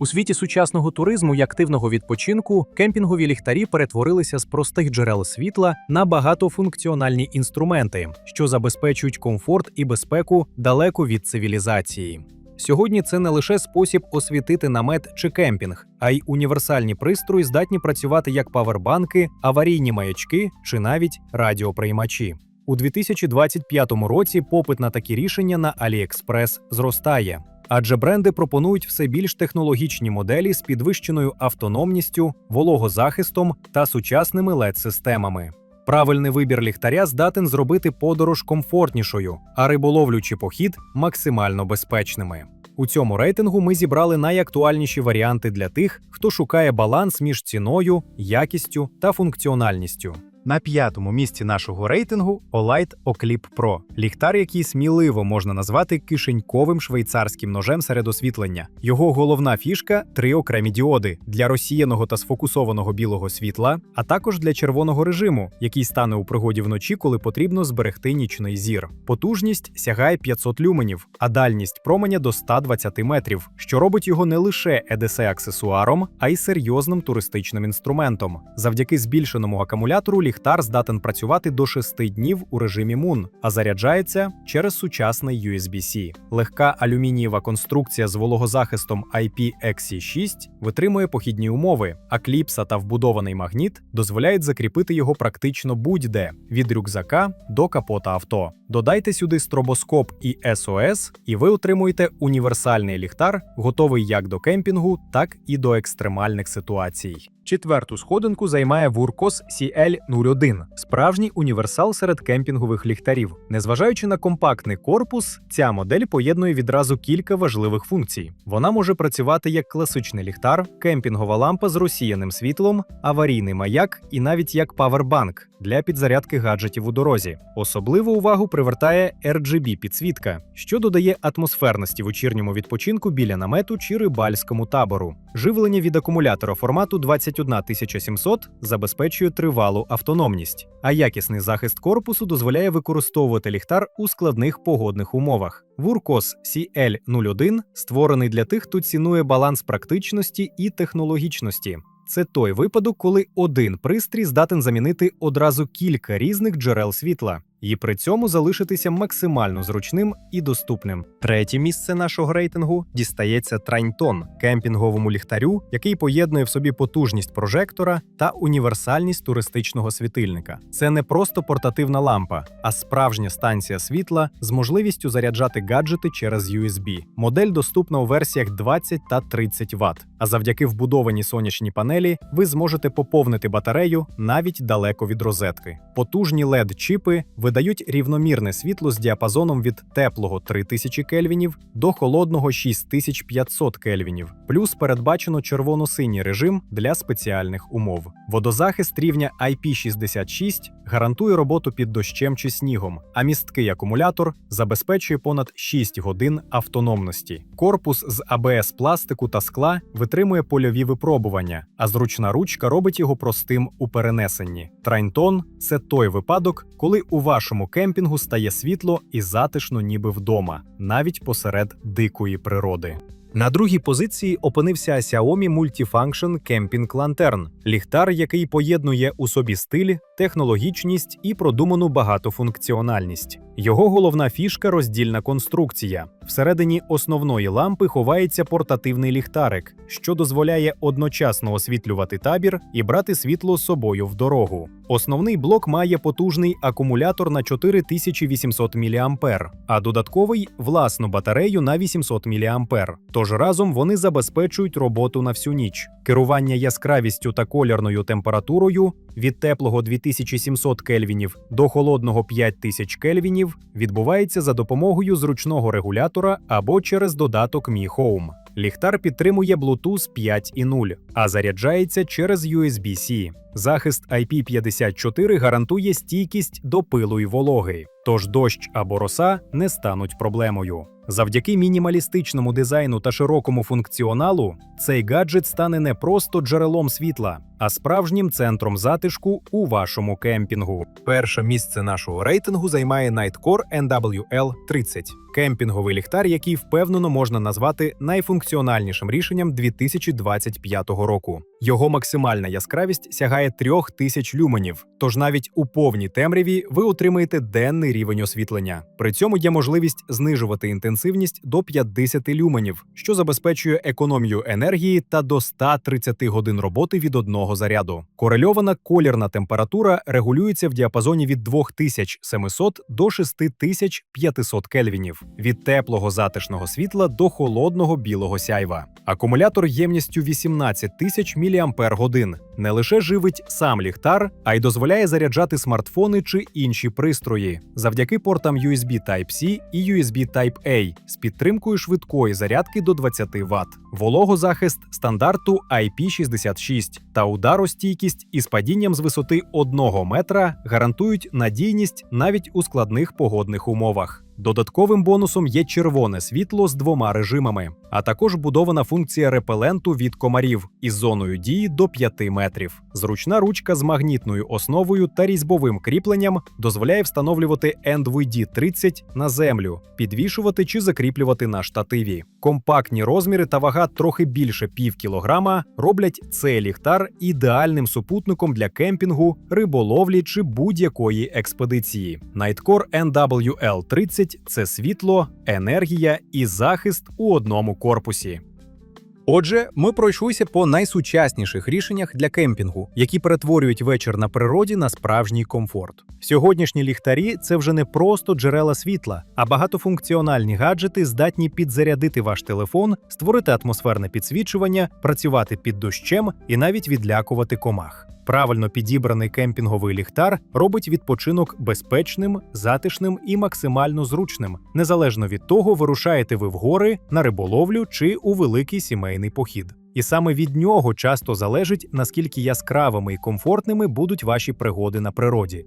У світі сучасного туризму і активного відпочинку кемпінгові ліхтарі перетворилися з простих джерел світла на багатофункціональні інструменти, що забезпечують комфорт і безпеку далеко від цивілізації. Сьогодні це не лише спосіб освітити намет чи кемпінг, а й універсальні пристрої здатні працювати як павербанки, аварійні маячки чи навіть радіоприймачі. У 2025 році попит на такі рішення на AliExpress зростає, адже бренди пропонують все більш технологічні моделі з підвищеною автономністю, вологозахистом та сучасними LED-системами. Правильний вибір ліхтаря здатен зробити подорож комфортнішою, а риболовлю чи похід максимально безпечними. У цьому рейтингу ми зібрали найактуальніші варіанти для тих, хто шукає баланс між ціною, якістю та функціональністю. На п'ятому місці нашого рейтингу Olight Oclip Pro – ліхтар, який сміливо можна назвати кишеньковим швейцарським ножем серед освітлення. Його головна фішка три окремі діоди для розсіяного та сфокусованого білого світла, а також для червоного режиму, який стане у пригоді вночі, коли потрібно зберегти нічний зір. Потужність сягає 500 люменів, а дальність променя до 120 метрів, що робить його не лише EDC-аксесуаром, а й серйозним туристичним інструментом. Завдяки збільшеному акумулятору ліхтар здатен працювати до 6 днів у режимі Moon, а заряджається через сучасний USB-C. Легка алюмінієва конструкція з вологозахистом IPXC6 витримує похідні умови, а кліпса та вбудований магніт дозволяють закріпити його практично будь-де від рюкзака до капота авто. Додайте сюди стробоскоп і SOS, і ви отримуєте універсальний ліхтар, готовий як до кемпінгу, так і до екстремальних ситуацій. Четверту сходинку займає Вуркос CL01 – справжній універсал серед кемпінгових ліхтарів. Незважаючи на компактний корпус, ця модель поєднує відразу кілька важливих функцій. Вона може працювати як класичний ліхтар, кемпінгова лампа з розсіяним світлом, аварійний маяк і навіть як павербанк для підзарядки гаджетів у дорозі. Особливу увагу привертає RGB підсвітка, що додає атмосферності вечірньому відпочинку біля намету чи рибальському табору. Живлення від акумулятора формату 21700 забезпечує тривалу автономність, а якісний захист корпусу дозволяє використовувати ліхтар у складних погодних умовах. Вуркос CL01 створений для тих, хто цінує баланс практичності і технологічності. Це той випадок, коли один пристрій здатен замінити одразу кілька різних джерел світла і при цьому залишитися максимально зручним і доступним. Третє місце нашого рейтингу дістається Трайнтон кемпінговому ліхтарю, який поєднує в собі потужність прожектора та універсальність туристичного світильника. Це не просто портативна лампа, а справжня станція світла з можливістю заряджати гаджети через USB. Модель доступна у версіях 20 та 30 Вт. А завдяки вбудованій сонячній панелі ви зможете поповнити батарею навіть далеко від розетки. Потужні led чіпи видають рівномірне світло з діапазоном від теплого 3000 кельвінів до холодного 6500 кельвінів. Плюс передбачено червоно-синій режим для спеціальних умов. Водозахист рівня IP66 гарантує роботу під дощем чи снігом, а місткий акумулятор забезпечує понад 6 годин автономності. Корпус з АБС пластику та скла витримує польові випробування, а зручна ручка робить його простим у перенесенні. Трайнтон це той випадок, коли у вашому кемпінгу стає світло і затишно, ніби вдома, навіть посеред дикої природи. На другій позиції опинився Xiaomi Multifunction Camping Lantern – ліхтар, який поєднує у собі стиль, технологічність і продуману багатофункціональність. Його головна фішка роздільна конструкція. Всередині основної лампи ховається портативний ліхтарик, що дозволяє одночасно освітлювати табір і брати світло з собою в дорогу. Основний блок має потужний акумулятор на 4800 мА, а додатковий власну батарею на 800 мА. Тож разом вони забезпечують роботу на всю ніч. Керування яскравістю та колірною температурою від теплого 2700 кельвінів до холодного 5000 кельвінів відбувається за допомогою зручного регулятора або через додаток Mi Home. Ліхтар підтримує Bluetooth 5.0, а заряджається через USB-C. Захист IP54 гарантує стійкість до пилу й вологи, тож дощ або роса не стануть проблемою. Завдяки мінімалістичному дизайну та широкому функціоналу цей гаджет стане не просто джерелом світла, а справжнім центром затишку у вашому кемпінгу. Перше місце нашого рейтингу займає Nightcore NWL 30 кемпінговий ліхтар, який впевнено можна назвати найфункціональнішим рішенням 2025 року. Його максимальна яскравість сягає 3000 люменів, тож навіть у повній темряві ви отримаєте денний рівень освітлення. При цьому є можливість знижувати інтенсивність до 50 люменів, що забезпечує економію енергії та до 130 годин роботи від одного заряду. Корельована колірна температура регулюється в діапазоні від 2700 до 6500 кельвінів, від теплого затишного світла до холодного білого сяйва. Акумулятор ємністю 18 тисяч мАч не лише живить сам ліхтар, а й дозволяє заряджати смартфони чи інші пристрої завдяки портам USB Type-C і USB Type-A з підтримкою швидкої зарядки до 20 Вт, вологозахист стандарту IP66 та ударостійкість із падінням з висоти 1 метра гарантують надійність навіть у складних погодних умовах. Додатковим бонусом є червоне світло з двома режимами, а також будована функція репеленту від комарів із зоною дії до 5 метрів. Зручна ручка з магнітною основою та різьбовим кріпленням дозволяє встановлювати NVD 30 на землю, підвішувати чи закріплювати на штативі. Компактні розміри та вага трохи більше пів кілограма роблять цей ліхтар ідеальним супутником для кемпінгу, риболовлі чи будь-якої експедиції. Nightcore NWL 30 – це світло, енергія і захист у одному корпусі. Отже, ми пройшлися по найсучасніших рішеннях для кемпінгу, які перетворюють вечір на природі на справжній комфорт. Сьогоднішні ліхтарі це вже не просто джерела світла, а багатофункціональні гаджети здатні підзарядити ваш телефон, створити атмосферне підсвічування, працювати під дощем і навіть відлякувати комах. Правильно підібраний кемпінговий ліхтар робить відпочинок безпечним, затишним і максимально зручним, незалежно від того, вирушаєте ви в гори, на риболовлю чи у великий сімейний похід. І саме від нього часто залежить, наскільки яскравими і комфортними будуть ваші пригоди на природі.